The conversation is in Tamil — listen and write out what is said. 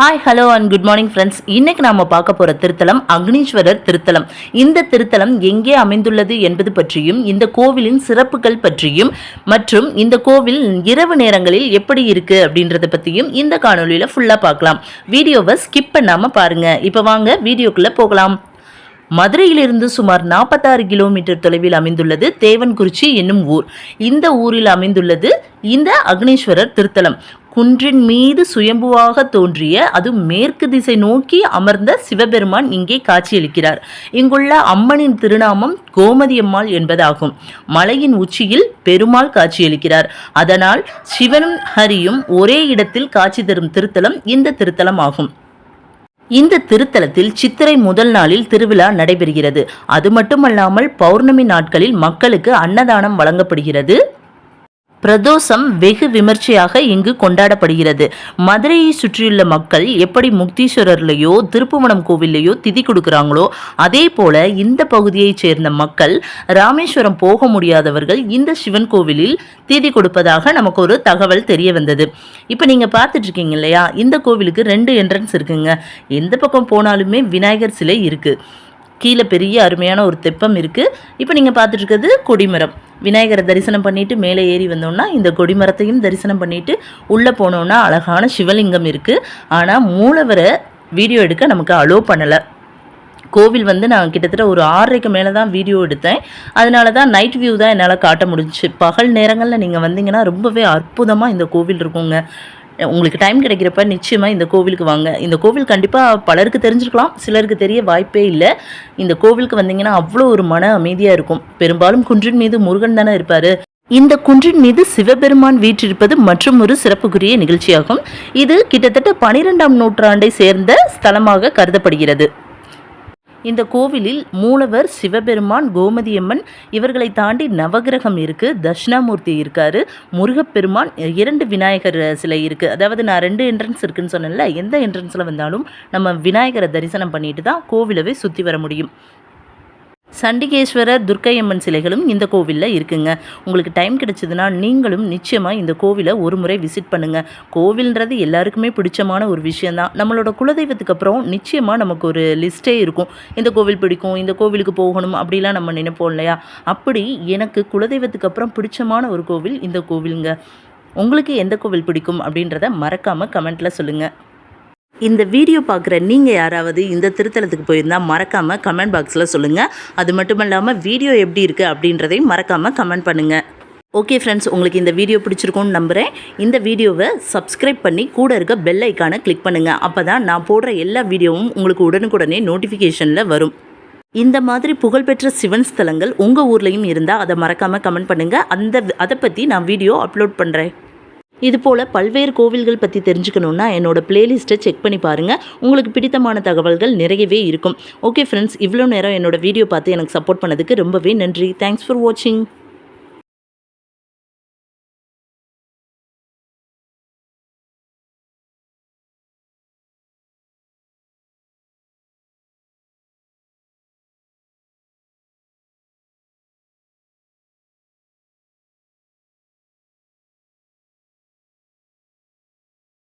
Hi hello and good morning friends இன்னைக்கு நாம பார்க்க போற திருத்தலம் அக்னீஸ்வரர் திருத்தலம். இந்த திருத்தலம் எங்கே அமைந்துள்ளது என்பது பற்றியும் இந்த கோவிலின் சிறப்புகள் பற்றியும் மற்றும் இந்த கோவில் இரவு நேரங்களில் எப்படி இருக்கு அப்படின்றத பற்றியும் இந்த காணொலியில் ஃபுல்லாக பார்க்கலாம். வீடியோவை ஸ்கிப் பண்ணாமல் பாருங்க. இப்போ வாங்க வீடியோக்குள்ளே போகலாம். மதுரையிலிருந்து சுமார் நாற்பத்தாறு கிலோமீட்டர் தொலைவில் அமைந்துள்ளது தேவன்குறிச்சி என்னும் ஊர். இந்த ஊரில் அமைந்துள்ளது இந்த அக்னீஸ்வரர் திருத்தலம். குன்றின் மீது சுயம்புவாக தோன்றிய அது மேற்கு திசை நோக்கி அமர்ந்த சிவபெருமான் இங்கே காட்சியளிக்கிறார். இங்குள்ள அம்மனின் திருநாமம் கோமதி அம்மாள் என்பதாகும். மலையின் உச்சியில் பெருமாள் காட்சியளிக்கிறார். அதனால் சிவனும் ஹரியும் ஒரே இடத்தில் காட்சி தரும் திருத்தலம் இந்த திருத்தலம் ஆகும். இந்த திருத்தலத்தில் சித்திரை முதல் நாளில் திருவிழா நடைபெறுகிறது. அது மட்டுமல்லாமல் பௌர்ணமி நாட்களில் மக்களுக்கு அன்னதானம் வழங்கப்படுகிறது. பிரதோஷம் வெகு விமர்சையாக இங்கு கொண்டாடப்படுகிறது. மதுரையை சுற்றியுள்ள மக்கள் எப்படி முக்தீஸ்வரர்லையோ திருப்புவனம் கோவில்லையோ திதி கொடுக்குறாங்களோ அதே போல இந்த பகுதியைச் சேர்ந்த மக்கள் ராமேஸ்வரம் போக முடியாதவர்கள் இந்த சிவன் கோவிலில் திதி கொடுப்பதாக நமக்கு ஒரு தகவல் தெரிய வந்தது. இப்போ நீங்கள் பார்த்துட்டு இருக்கீங்க இல்லையா? இந்த கோவிலுக்கு ரெண்டு என்ட்ரன்ஸ் இருக்குங்க. எந்த பக்கம் போனாலுமே விநாயகர் சிலை இருக்குது கீழே பெரிய அருமையான ஒரு தெப்பம் இருக்குது இப்போ நீங்கள் பார்த்துட்ருக்கிறது கொடிமரம். விநாயகரை தரிசனம் பண்ணிட்டு மேலே ஏறி வந்தோம்னா இந்த கொடிமரத்தையும் தரிசனம் பண்ணிவிட்டு உள்ளே போனோம்னா அழகான சிவலிங்கம் இருக்குது ஆனால் மூலவரை வீடியோ எடுக்க நமக்கு அலோவ் பண்ணலை. கோவில் வந்து நான் கிட்டத்தட்ட ஒரு ஆறரைக்கு மேலே தான் வீடியோ எடுத்தேன். அதனால தான் நைட் வியூ தான் என்னால் காட்ட முடிஞ்சுச்சு. பகல் நேரங்களில் நீங்கள் வந்தீங்கன்னா ரொம்பவே அற்புதமாக இந்த கோவில் இருக்குங்க. உங்களுக்கு டைம் கிடைக்கிறப்ப நிச்சயமாக இந்த கோவிலுக்கு வாங்க. இந்த கோவில் கண்டிப்பாக பலருக்கு தெரிஞ்சிருக்கலாம். சிலருக்கு தெரிய வாய்ப்பே இல்லை. இந்த கோவிலுக்கு வந்தீங்கன்னா அவ்வளோ ஒரு மன அமைதியாக இருக்கும். பெரும்பாலும் குன்றின் மீது முருகன் தானே இருப்பார். இந்த குன்றின் மீது சிவபெருமான் வீற்றிருப்பது மற்றும் ஒரு சிறப்புக்குரிய நிகழ்ச்சியாகும். இது கிட்டத்தட்ட பனிரெண்டாம் நூற்றாண்டை சேர்ந்த ஸ்தலமாக கருதப்படுகிறது. இந்த கோவிலில் மூலவர் சிவபெருமான் கோமதியம்மன் இவர்களை தாண்டி நவகிரகம் இருக்குது தட்சிணாமூர்த்தி இருக்காரு முருகப்பெருமான் இரண்டு விநாயகர் சிலை இருக்குது அதாவது நான் ரெண்டு என்ட்ரன்ஸ் இருக்குன்னு சொன்னேன்ல எந்த என்ட்ரன்ஸில் வந்தாலும் நம்ம விநாயகரை தரிசனம் பண்ணிட்டு தான் கோவிலவே சுற்றி வர முடியும். சண்டிகேஸ்வரர் துர்க்கையம்மன் சிலைகளும் இந்த கோவிலில் இருக்குங்க. உங்களுக்கு டைம் கிடைச்சதுன்னா நீங்களும் நிச்சயமாக இந்த கோவிலை ஒரு முறை விசிட் பண்ணுங்கள் கோவில்ன்றது எல்லாருக்குமே பிடிச்சமான ஒரு விஷயந்தான் நம்மளோட குலதெய்வத்துக்கு அப்புறம் நிச்சயமாக நமக்கு ஒரு லிஸ்ட்டே இருக்கும். இந்த கோவில் பிடிக்கும் இந்த கோவிலுக்கு போகணும் அப்படிலாம் நம்ம நினைப்போம் இல்லையா? அப்படி எனக்கு குலதெய்வத்துக்கு அப்புறம் பிடிச்சமான ஒரு கோவில் இந்த கோவிலுங்க. உங்களுக்கு எந்த கோவில் பிடிக்கும் அப்படின்றத மறக்காமல் கமெண்ட்டில் சொல்லுங்கள் இந்த வீடியோ பார்க்குற நீங்கள் யாராவது இந்த திருத்தலத்துக்கு போயிருந்தால் மறக்காமல் கமெண்ட் பாக்ஸில் சொல்லுங்கள் அது மட்டும் இல்லாமல் வீடியோ எப்படி இருக்குது அப்படின்றதையும் மறக்காமல் கமெண்ட் பண்ணுங்கள் ஓகே ஃப்ரெண்ட்ஸ் உங்களுக்கு இந்த வீடியோ பிடிச்சிருக்கும்னு நம்புகிறேன் இந்த வீடியோவை சப்ஸ்கிரைப் பண்ணி கூட இருக்க பெல் ஐக்கானை கிளிக் பண்ணுங்கள் அப்போ தான் நான் போடுற எல்லா வீடியோவும் உங்களுக்கு உடனுக்குடனே நோட்டிஃபிகேஷனில் வரும். இந்த மாதிரி புகழ்பெற்ற சிவன் ஸ்தலங்கள் உங்கள் ஊர்லேயும் இருந்தால் அதை மறக்காமல் கமெண்ட் பண்ணுங்கள் அந்த அதை பற்றி நான் வீடியோ அப்லோட் பண்ணுறேன் இது போல் பல்வேறு கோவில்கள் பற்றி தெரிஞ்சுக்கணுன்னா என்னோட பிளேலிஸ்ட்டை செக் பண்ணி பாருங்கள் உங்களுக்கு பிடித்தமான தகவல்கள் நிறையவே இருக்கும். ஓகே ஃப்ரெண்ட்ஸ் இவ்வளோ நேரம் என்னோட வீடியோ பார்த்து எனக்கு சப்போர்ட் பண்ணதுக்கு ரொம்பவே நன்றி. தேங்க்ஸ் ஃபார் வாட்சிங்